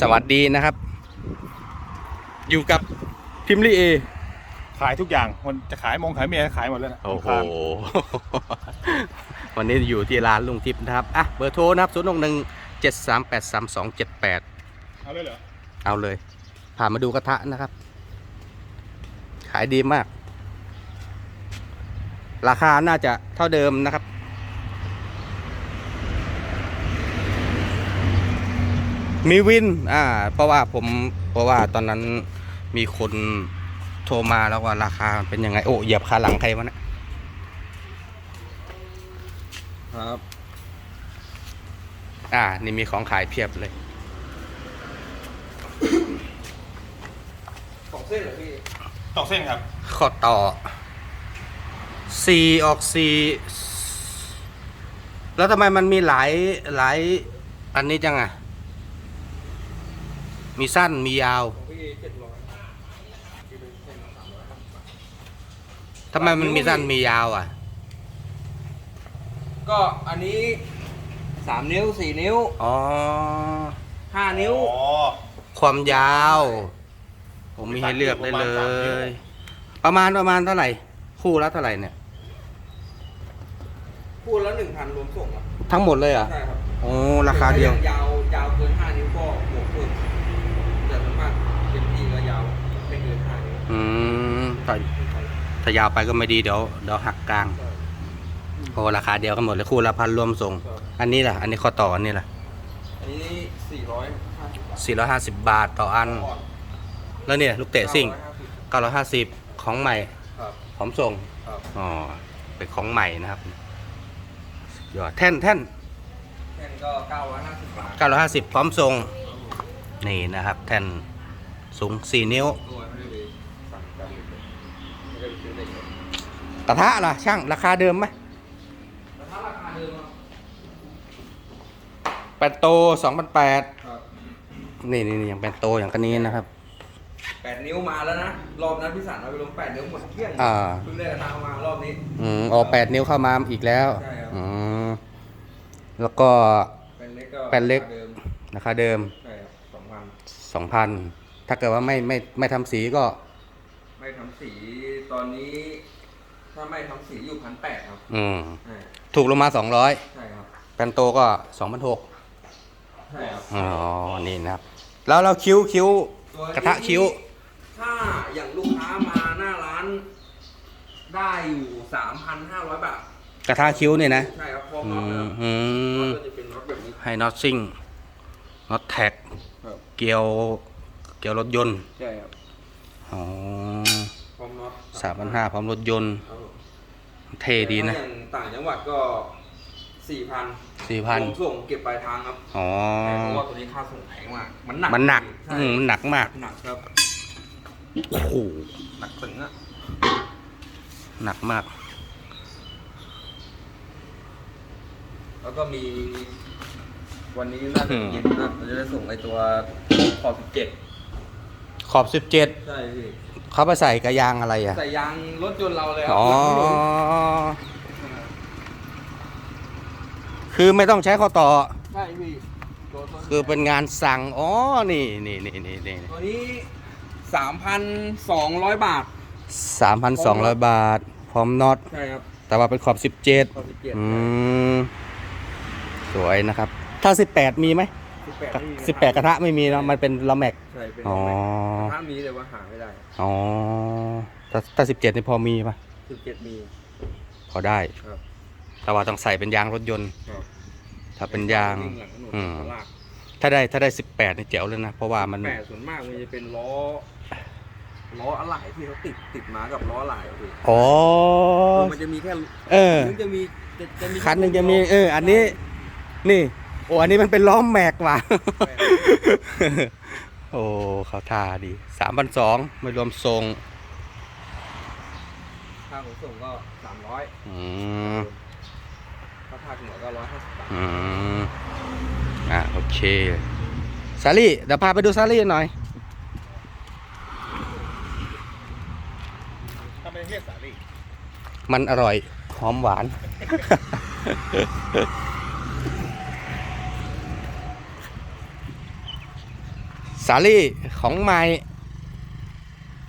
สวัสดีนะครับ อยู่กับพิมลี่เอขายทุกอย่างมันจะขายมงขายเมียขายหมดแล้วนะโอ้โหทางวันนี้อยู่ที่ร้านลุงทิพย์นะครับ อะ เบอร์โทรนะครับ0 6 1 7 3 8 3 2 7 8เอาเลยเหรอ เอาเลยพามาดูกระทะนะครับ ขายดีมาก ราคาน่าจะเท่าเดิมนะครับ มีวิน อ่า เพราะว่าผม เพราะว่าตอนนั้นมีคนโทรมาแล้วว่าราคามันเป็นยังไง โอ้ เหยียบขาหลังใครวะเนะครับ อ่า นี่มีของขายเพียบเลยสองเส้นเหรอพี่ตอกเส้นครับ ข้อต่อ C ออก C แล้วทำไมมันมีหลาย หลาย อันนี้จังอะ มีสั้นมียาวของพี่เจ็ดร้อยทำไมมันมีสั้นมียาวอะ ก็อันนี้สามนิ้วสี่นิ้วอ๋อห้านิ้ว อ๋อ ความยาว ผมมีให้เลือกได้เลย ประมาณประมาณเท่าไหร่ คู่ละเท่าไหร่เนี่ยพูดแล้วหนึ่งพันรวมส่งอะทั้งหมดเลยเหรอะใช่ครับโอ้ราคาเดียวถ้อยาวยาวเกินห้านิ้วก็บวกเพิ่มแต่ส่วนมากเป็นที่ก็ยาวไม่เกินห้านิ้ว อืมถ้า ถ้ายาวไปก็ไม่ดีเดี๋ยวเดี๋ยวหักกลางโอ้ราคาเดียวกันหมดเลยคู่ละพันรวมส่ง อันนี้ล่ะ อันนี้ข้อต่ออันนี้ล่ะอันนี้สี่ร้อยห้าสิบบาท450บาทต่ออันก่อนแล้วเนี่ยลูกเตะซิ่ง950 950ของใหม่ครับพร้อมส่ง ครับอ๋อ เป็นของใหม่นะครับสุดยอดแท่นแท่นแค่นก็เก้าร้อยห้าสิบบาท950 พร้อมส่งนี่นะครับ แท่นสูง 4 นิ้วด้วไม่ได้ไปสั่งกันไม่ได้ไปซื้อในเงิน กระทะล่ะช่างราคาเดิมไหมแต่ถ้าราคาเดิมอะแปดโต2,800ครับนี่นี่นี่อย่างเป็นโตอย่างกันนี้นะครับแปดนิ้วมาแล้วนะ รอบนั้นพี่สันเอาไปลงแปดนิ้วหมดเกลี้ยงอ่าเพิ่งได้กระทามารอบนี้อืมอ๋อ8นิ้วเข้ามาอีกแล้วใช่ครับอืมแล้วก็แปดเล็กก็แปดเล็กราคาเดิมราคาเดิมใช่ครับสองพันสองพันถ้าเกิดว่าไม่ไม่ไม่ทำสีก็ ไม่ทำสีตอนนี้ ถ้าไม่ทำสีอยู่พันแปดครับอืมใช่ถูกลงมาสองร้อยใช่ครับแปนโตก็สองพันหกใช่ครับอ๋อ นี่นะครับ แล้วเราคิ้วคิ้ว ตัวนี้กระทะคิ้ว ถ้าอย่างลูกค้ามาหน้าร้าน ได้อยู่สามพันห้าร้อยบาทกระทะคิ้วเนี่ยนะ ใช่ครับพร้อมอืน็อตมนะครับอืมน็อตก็จะเป็นน็อตแบบนี้ ให้น็อตซิ่งน็อตแท็ก ครับ เกียว เกียวรถยนต์ ใช่ครับอ๋อพร้อมน็อตสามพันห้าพร้อมรถยนต์ ครับผม เท่ดีนะแต่ถ้าอย่างต่างจังหวัดก็สี่พันสี่พันส่งเก็บปลายทางครับอ๋อเพราะว่าตัวนี้ค่าส่งแพงมากมันหนักมันหนักใช่อืมมันหนักมากหนักครับโอ้โหหนักถึงอะหนักมาก แล้วก็มี วันนี้น่าจะเย็นนะเราจะได้ส่งไอตัวขอบสิบเจ็ดขอบสิบเจ็ดใช่พี่ เขาไปใส่กระยางอะไรอะ ใส่ยางรถยนต์เราเลยครัอ๋อหลังถนนคือไม่ต้องใช้ข้อต่อ ใช่พี่ตัวตัวคือเป็นงานสั่ง อ๋อ นี่นี่นี่นี่นี่ตัวนี้สามพันสองร้อยบาท สามพันสองร้อยบาท พร้อมน็อต ใช่ครับแต่ว่าเป็นขอบสิบเจ็ดขอบสิบเจ็ดอืม สวยนะครับ ถ้าสิบแปดมีไหม สิบแปดสิบแปดกระทะไม่มีเนาะมันเป็นลอแม็ก ใช่เป็นอ๋อถ้ามีแต่ว่าหาไม่ได้อ๋อถ้าถ้าสิบเจ็ดนี่พอมีปะสิบเจ็ดมี พอได้ ครับ แต่ว่าต้องใส่เป็นยางรถยนต์ ครับถ้าเป็นยาง วิ่หลัถนนอืม ลากถ้าได้ถ้าได้สิบแปดนี่เจ๋วเลยนะ เพราะว่ามัน แปดส่วนมากมันจะเป็นล้อ ล้ออะไหล่ที่เขาติดติดมากับล้ออะไหล่อะพี่อ๋อ มันจะมีแค่เออนึงจะมีจะจะมีคันหนึ่งจะมี เออ อันนี้ นี่ โอ้อันนี้มันเป็นล้อแม็กว่ะ โอ้เขาท่าดีสามพันสองไม่รวมทรงค่าขนส่งก็สามร้อยอืมถ้าภาคเหนือก็ร้อยห้าสิบบาทอืมอะโอเคซารี่เดี๋ยวพาไปดูซารี่หน่อยทำไมเรียกสาลี่มันอร่อย หอมหวาน สาลี่ของใหม่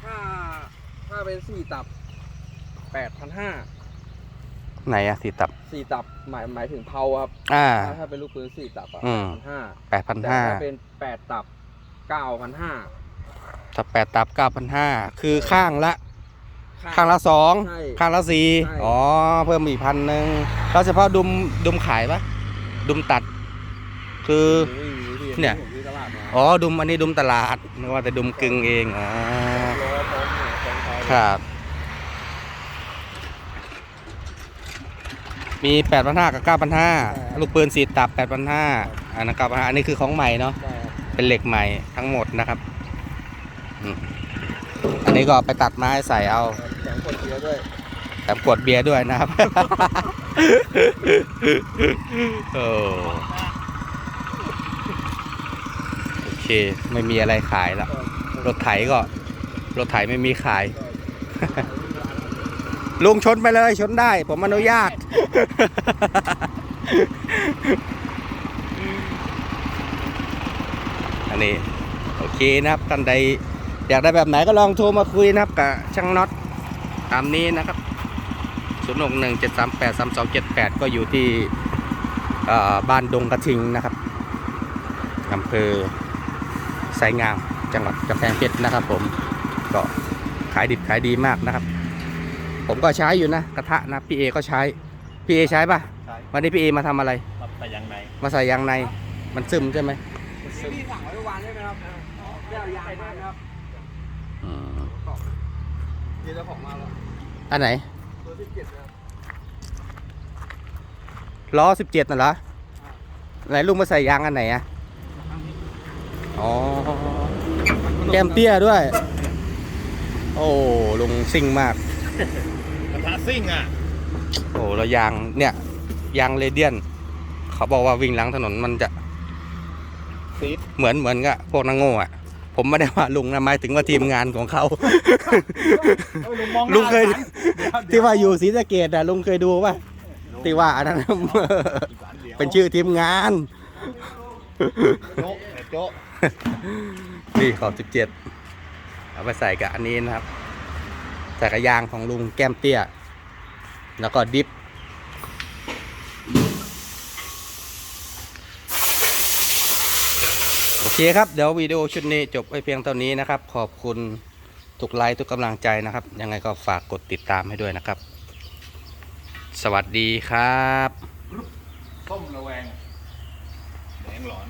ถ้าถ้าเป็นสี่ตับแปดพันห้าไหนอะสีตับ สี่ตับหมายหมายถึงเผาครับอ่า ถ้าถ้าเป็นลูกปืนสี่ตับอะอืมพันห้าแปดพันแต่ห้าถ้าเป็นแปดตับเก้าพันห้าถ้าแปดตับเก้าพันห้าคือข้างละ ข้างละสองใช่ ข้างละสี่ใช่ อ๋อ เพิ่มอีกพันหนึ่งแล้วเฉพาะดุมดุมขายปะดุมตัด คือไม่มีพี่เนี่ย ผมซื้ อตลาดมาอ๋อดุมอันนี้ดุมตลาดนึกว่าแต่ดุมกึ่งเองอ๋อร้อยพร้อมเนี่ยพร้อมเขาครับ มีแปดพันห้ากับเก้าพันห้าลูกปืนสีตับแปดพันห้าอันนั้นเก้าพันห้าอันนี้คือของใหม่เนาะใช่ครับเป็นเหล็กใหม่ทั้งหมดนะครับอืมอันนี้ก็ไปตัดไม้ใส่เอาแข็งคนเดียวด้วยแถมขวดเบียร์ด้วยนะครับโอ้โอ เค ไม่มีอะไรขายและรถไถก็ รถไถไม่มีขาย ลุงชนไปเลยชนได้ ผมอนุญาต อันนี้ โอเคนะครับท่านใดอยากได้แบบไหนก็ลองโทรมาคุยนะครับกับช่างน็อตตามนี้นะครับ0 6 1 7 3 8 3 2 7 8 ก็อยู่ที่บ้านดงกระทิงนะครับอำเภอ ไซงาม จังหวัดกำแพงเพชรนะครับ ผมก็ขายดิบขายดีมากนะครับ ผมก็ใช้อยู่นะกระทะนะพี่เอก็ใช้พี่เอใช้ปะใช่วันนี้พี่เอมาทำอะไรรับแต่ยังไงมาใส่ยางในมันซึมใช่ไหมพี่สั่งไว้เมื่อวานใช่ไหมครับเดี๋ยวยางมาครับอืมเดี๋ยวเจ้าของมาแล้วอันไหนตัวที่เจ็ดนะครับล้อสิบเจ็ดน่ะเหรอไหนลุงมาใส่ยางอันไหนอะ อ๋อ แก้มเตี้ยด้วย โอ้ลุงซิ่งมาก กระทะซิ่งอะ โอ้แล้วยางเนี่ย ยางเรเดียน เขาบอกว่าวิ่งหลังถนนมันจะ ซีดเหมือนเหมือนกับพวกนางโง่อะผมไม่ได้ว่าลุงนะหมายถึงว่าทีมงานของเขา เอ้ยลุงมองหน้าลุงเคย ฉันเดี๋ยวที่ว่าอยู่ศรีสะเกดอะลุงเคยดูป่ะที่ว่าอันนั้น เป็นชื่อทีมงาน โจ๊ะโจ๊ะ นี่ขอบสิบเจ็ดเอาไปใส่กับอันนี้นะครับใส่กับยางของลุงแก้มเตี้ย แล้วก็ดิฟโอเคครับ เดี๋ยววิดีโอชุดนี้จบไปเพียงเท่านี้นะครับ ขอบคุณทุกไลค์ทุกกำลังใจนะครับ ยังไงก็ฝากกดติดตามให้ด้วยนะครับ สวัสดีครับส้มระแวงแดงหลอน